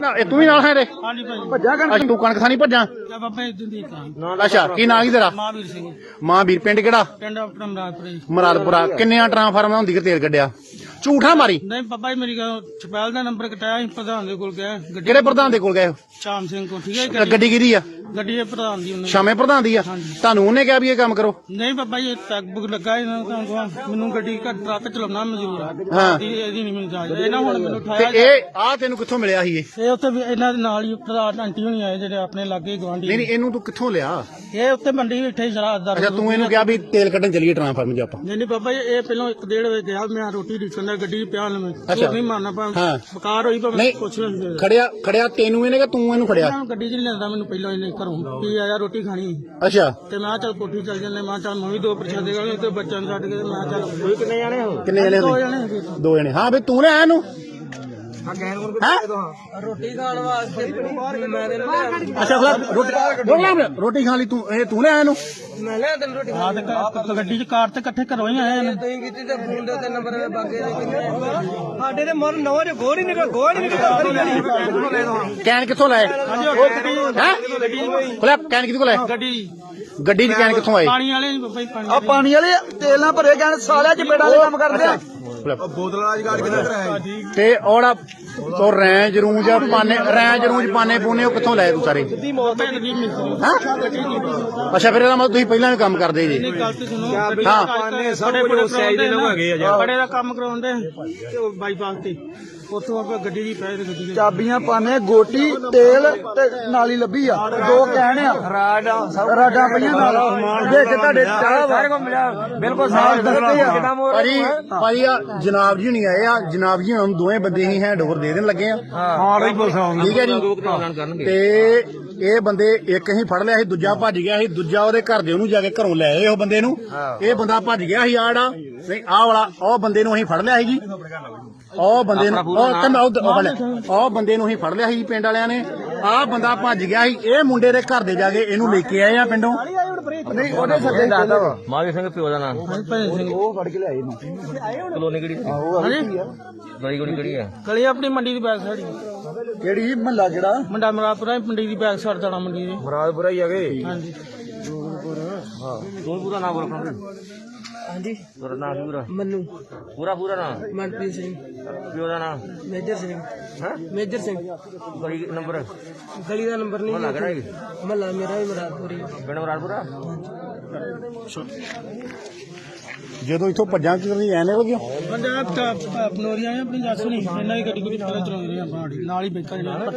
ਨਾ ਇਹ ਤੂੰ ਵੀ ਨਾਲ ਹੈ ਰੇ ਹਾਂਜੀ ਭਾਈ ਭੱਜਾ ਕਣਕ। ਤੂੰ ਕਣਕ ਥਾਣੀ ਭੱਜਾਂ? ਕਿਆ ਬਾਬਾ ਇਦਾਂ ਦੀ ਤਾਂ ਅੱਛਾ ਕੀ ਨਾਂ ਕੀ ਤੇਰਾ? ਮਹਾਵੀਰ ਸਿੰਘ। ਮਾਂ ਵੀਰ ਪਿੰਡ ਕਿਹੜਾ? ਪਿੰਡ ਆਪਣਾ ਮਰਾਦਪੁਰ ਜੀ। ਮਰਾਦਪੁਰਾ। ਕਿੰਨਿਆਂ ਟ੍ਰਾਂਸਫਾਰਮਾਂ ਹੁੰਦੀ ਕਿ ਤੇਲ ਕੱਢਿਆ? ਝੂਠਾ ਮਾਰੀ? ਨਹੀਂ ਬਾਬਾ ਜੀ ਮੇਰੀ ਗੱਲ ਛਪੈਲ ਦਾ ਨੰਬਰ ਕਟਾਇਆ ਸੀ ਪ੍ਰਧਾਨ ਦੇ ਕੋਲ ਗਿਆ। ਗੱਡੀ ਕਿਹੜੇ ਪ੍ਰਧਾਨ ਦੇ ਕੋਲ ਗਏ ਹੋ? ਸ਼ਾਮ ਸਿੰਘ ਕੋਲ ਠੀਕ ਹੈ ਗੱਡੀ। ਕਿਹਦੀ ਆ? ਗੱਡੀ ਪ੍ਰਧਾਨ ਦੀ ਉਹਨੇ ਸ਼ਾਮੇ ਪ੍ਰਧਾਨ ਦੀ ਆ? ਤੁਹਾਨੂੰ ਉਹਨੇ ਕਿਹਾ ਵੀ ਇਹ ਕੰਮ ਕਰੋ? ਨਹੀਂ ਬਾਬਾ ਜੀ ਟੈਗ ਬੁੱਕ ਲੱਗਾ ਇਹਨਾਂ ਨੂੰ ਤਾਂ ਮੈਨੂੰ ਗੱਡੀ ਘੱਟ ਟਰੱਕ ਚਲਾਉਣਾ ਮਨਜ਼ੂਰ ਆ। ਹਾਂ। ਇਹਦੀ ਇਹਦੀ ਨਹੀਂ ਮੈਨੂੰ ਜਾਇਜ਼। ਇਹਨਾਂ ਹੁਣ ਮੈਨੂੰ ਤੇ ਉਠਾਇਆ ਇਹ ਆ ਤੈਨੂੰ ਕਿੱਥੋਂ ਮਿਲਿਆ ਸੀ ਇਹ? ਇਹ ਉੱਥੇ ਵੀ ਇਹਨਾਂ ਦੇ ਨਾਲ ਹੀ ਪ੍ਰਧਾਨ ਆਂਟੀ ਹੋਣੀ ਆਏ ਜਿਹੜੇ ਆਪਣੇ ਲਾਗੇ ਗਵਾਂਢੀ ਨਹੀਂ ਨਹੀਂ ਇਹਨੂੰ ਤੂੰ ਕਿੱਥੋਂ ਲਿਆ? ਇਹ ਉੱਥੇ ਮੰਡੀ ਇੱਥੇ ਹੀ ਜਰਾ ਦਰ ਅੱਛਾ ਤੂੰ ਇਹਨੂੰ ਕਿਹਾ ਵੀ ਤੇਲ ਕੱਢਣ ਚੱਲੀਏ ਟ੍ਰਾਂਸਫਾਰਮ 'ਚ ਆਪਾਂ। ਨਹੀਂ ਨਹੀਂ ਬਾਬਾ ਜੀ ਇਹ ਪਹਿਲਾਂ ਇੱਕ ਡੇਢ ਵਜੇ ਗਿਆ ਮੈਂ ਰੋਟੀ ਰਿਕਸ਼ਨ ਦਾ ਗੱਡੀ ਪਿਆ ਲਵੇਂ। ਅੱਛਾ। ਨਹੀਂ ਮਾਰਨਾ ਪਾ ਹਾਂ। ਬਕਾਰ ਹੋਈ ਭਾਵੇਂ ਨਹੀਂ। ਕੁਛ ਨਹੀਂ ਹੋਇਆ। ਖੜਿਆ ਖੜਿਆ ਤੈਨੂੰ ਇਹਨੇ ਕਿ ਤੂੰ ਇਹਨੂੰ ਖੜਿਆ। ਗੱਡੀ 'ਚ ਨਹੀਂ ਲੈਂਦਾ ਮੈਨੂੰ ਪਹਿਲਾਂ ਇਹਨੇ ਘਰੋਂ ਵੀ ਆਇਆ ਰੋਟੀ ਖਾਣੀ। ਅੱਛਾ। ਤੇ ਮੈਂ ਕਿਹਾ ਚੱਲ ਕੋਠੀ ਚੱਲ ਜੰਨੇ ਮੈਂ ਕਿਹਾ ਚੱਲ ਮੈਂ ਵੀ ਦੋ ਪ੍ਰਸ਼ਾਦੇ ਖਾਣੇ ਤੇ ਬੱਚਿਆਂ ਨੂੰ ਛੱਡ ਕੇ ਤੇ ਮੈਂ ਕਿਹਾ ਚੱਲ ਕੋਈ ਕਿੰਨੇ ਜਾਣੇ ਹੋ? ਕਿੰਨੇ ਜਣੇ ਦੋ? ਜਾਣੇ। ਦੋ ਜਣੇ। ਹਾਂ ਵੀ ਤੂੰ ਲਿਆ ਇਹਨੂੰ? ਹੈਂ? ਰੋਟੀ ਖਾਣ ਵਾਸਤੇ ਮੈਂ ਦੇ ਅੱਛਾ ਖਲਾ ਰੋਟੀ ਰੋਟੀ- ਰੋਟੀ ਖਾਣ ਲਈ ਤੂੰ ਇਹ ਤੂੰ ਲਿਆ ਇਹਨੂੰ? ਮੈਂ ਲਿਆ ਤੈਨੂੰ ਰੋਟੀ ਹਾਂ ਤੇ ਕ- ਗੱਡੀ 'ਚ ਕਾਰ ਤੇ ਇਕੱਠੇ ਘਰੋਂ ਹੀ ਆਏ ਨੇ ਤੁਸੀਂ ਕੀਤੀ ਤੇ ਫੋਨ ਦੇ ਉੱਤੇ ਨੰਬਰ ਦੇ ਬਾਗੇ ਦੇ ਕਿੰਨੇ ਸਾਡੇ ਤੇ ਮਰ ਨਵਾਂ ਜੋ ਗੋੜ ਹੀ ਨਿਕਲ ਗੋੜ ਹੀ ਨਿਕਲ ਕੈਨ ਕਿੱਥੋਂ ਲਾਏ? ਹੈ? ਖਲਾ ਕੈਨ ਕਿੱਥੋਂ ਲਾਏ? ਗੱਡੀ। ਗੱਡੀ 'ਚ ਕੈਨ ਕਿੱਥੋਂ ਆਏ ਪਾਣੀ ਵਾਲੇ ਜੀ ਪਾਣੀ ਆ ਪਾਣੀ ਵਾਲੇ ਤੇਲ ਨਾਲ ਭਰੇ ਗਏ ਸਾਲਿਆਂ ਚ ਬੇੜਾ ਦੇ ਕੰਮ ਕਰਦੇ ਆ। ਤੇ ਔੜਾ ਉਹ ਰੈਂਜ ਰੂੰਜ ਆ ਪਾਨੇ ਰੈਂਜ ਰੂੰਜ ਪਾਨੇ ਪੂਨੇ ਉਹ ਕਿੱਥੋਂ ਲਏ ਤੂੰ ਸਾਰੇ? ਬਾਬਾ ਜੀ ਦੀ ਮਿਸਰੀ ਹਾਂ? ਅੱਛਾ ਫਿਰ ਇਹਦਾ ਮਤਲਬ ਤੁਸੀਂ ਪਹਿਲਾਂ ਵੀ ਕੰਮ ਕਰਦੇ ਜੀ। ਨਹੀਂ ਗੱਲ ਤੇ ਸੁਣੋ। ਹਾਂ। ਪਾਣੇ ਸਭ ਕੁਝ ਸਾਈਜ਼ ਦੇ ਲੋਕ ਹੈਗੇ ਆ ਬੜੇ ਦਾ ਕੰਮ ਕਰਾਉਂਦੇ ਬਾਈਪਾਸ ਤੇ ਉੱਥੋਂ ਆਪਾਂ ਗੱਡੀ ਦੀ ਪੈ ਤੇ ਗੱਡੀ ਦੇ। ਚਾਬੀਆਂ ਪਾਣੇ ਗੋਟੀ ਤੇਲ ਤੇ ਨਾਲੀ ਲੱਭੀ ਆ। ਦੋ ਕਹਿਣ ਆ। ਰਾਡਾ ਰਾਡਾ ਪਈਆਂ ਨਾਲ। ਦੇਖ ਤੁਹਾਡੇ ਚਾਹ ਸਾਰੇ ਕੋ ਮਿਲਿਆ। ਬਿਲਕੁਲ ਸਾਫ਼ ਦੱਸਦੇ ਆ। ਭਾਜੀ ਭਾਜੀ ਆ ਜਨਾਬ ਜੀ ਨਹੀਂ ਆਏ ਆ ਜਨਾਬ ਜੀ ਹੁਣ ਦੋਵੇਂ ਬੰਦੇ ਹੀ ਹੈਂਡ ਓਵਰ ਦੇ ਦੇਣ ਲੱਗੇ ਆ। ਹਾਂ। ਰਹੀ ਪੁੱਛਾਂ ਠੀਕ ਹੈ ਜੀ। ਤੇ ਇਹ ਬੰਦੇ ਇੱਕ ਹੀ ਫੜ ਲਿਆ ਸੀ ਦੂਜਾ ਭੱਜ ਗਿਆ ਸੀ ਦੂਜਾ ਉਹਦੇ ਘਰ ਦੇ ਉਹਨੂੰ ਜਾ ਕੇ ਘਰੋਂ ਲੈ ਆਏ ਉਹ ਬੰਦੇ ਨੂੰ। ਇਹ ਬੰਦਾ ਭੱਜ ਗਿਆ ਸੀ ਆੜਾ ਨਹੀਂ ਆਹ ਵਾਲਾ ਉਹ ਬੰਦੇ ਨੂੰ ਅਸੀਂ ਫੜ ਲਿਆ ਸੀ ਜੀ। ਉਹ ਬੰਦੇ ਨੂੰ ਉਹ ਤੇ ਮੈਂ ਉਹ ਫੜ ਲਿਆ। ਉਹ ਬੰਦੇ ਨੂੰ ਅਸੀਂ ਫੜ ਲਿਆ ਸੀ ਜੀ ਪਿੰਡ ਵਾਲਿਆਂ ਨੇ। ਆਹ ਬੰਦਾ ਭੱਜ ਗਿਆ ਸੀ ਇਹ ਮੁੰਡੇ ਦੇ ਘਰ ਦੇ ਜਾ ਕੇ ਇਹਨੂੰ ਲੈ ਕੇ ਆਏ ਆ ਪਿੰਡੋਂ। ਨਹੀਂ ਉਹਦੇ ਸੱਦੇ ਦੱਸਦਾ ਮਾਵੀ ਸਿੰਘ ਪਿਓ ਦਾ ਨਾਮ। ਭਜਨ ਸਿੰਘ। ਉਹ ਫੜ ਕੇ ਲਿਆਏ ਨੂੰ ਕਲੋਨੀ ਕਿਹੜੀ ਸੀ? ਹਾਂਜੀ। ਗਲੀ ਗਲੀ ਕਿਹੜੀ ਆ? ਗਲੀ ਆਪਣੀ ਮੰਡੀ ਦੀ ਬੈਕ ਸਾਈਡ ਕਿਹੜੀ? ਮਹੱਲਾ ਕਿਹੜਾ? ਮੰਡਾ ਮਰਾਪੁਰਾ ਮੰਡੀ ਦੀ ਬੈਕ ਸਾਈਡ ਦਾਣਾ ਮੰਡੀ ਦੀ। ਮਰਾਦਪੁਰਾ ਹੀ ਹੈਗੇ ਹਾਂਜੀ। ਤੂੰ ਪੂਰਾ ਨਾਮ ਬੋਲ ਹਾਂਜੀ। ਤੇਰਾ ਨਾਮ ਪੂਰਾ ਮੰਨੂ। ਪੂਰਾ ਪੂਰਾ ਨਾਮ? ਮਨਪ੍ਰੀਤ ਸਿੰਘ। ਪਿਓ ਦਾ ਨਾਮ? ਮੇਜਰ ਸਿੰਘ। ਹਾਂ? ਮੇਜਰ ਸਿੰਘ। ਗਲੀ ਨੰਬਰ? ਗਲੀ ਦਾ ਨੰਬਰ ਨਹੀਂ ਮਹੱਲਾ ਕਿਹੜਾ ਹੈ ਮਹੱਲਾ ਮੇਰਾ ਵੀ ਮਰਾਦਪੁਰੀ ਪਿੰਡ ਮਰਾਦਪੁਰਾ ਜਦੋਂ ਇੱਥੋਂ ਭੱਜਾਂ ਕਿ ਨਹੀਂ ਐ ਨਿਕਲ ਗਿਆ ਪੰਜਾਬ ਦਾ ਪਨੋਰੀਆਂ ਆਪਣੀ ਜੱਸ ਨਹੀਂ ਇਹਨਾਂ ਦੀ ਗੱਡੀ ਕੋਈ ਪਹਿਲਾਂ ਚਲਾਉਂਦੇ ਰਹੇ ਆਪਾਂ। ਨਾਲ ਹੀ ਬੈਠਾ ਜਿਹੜਾ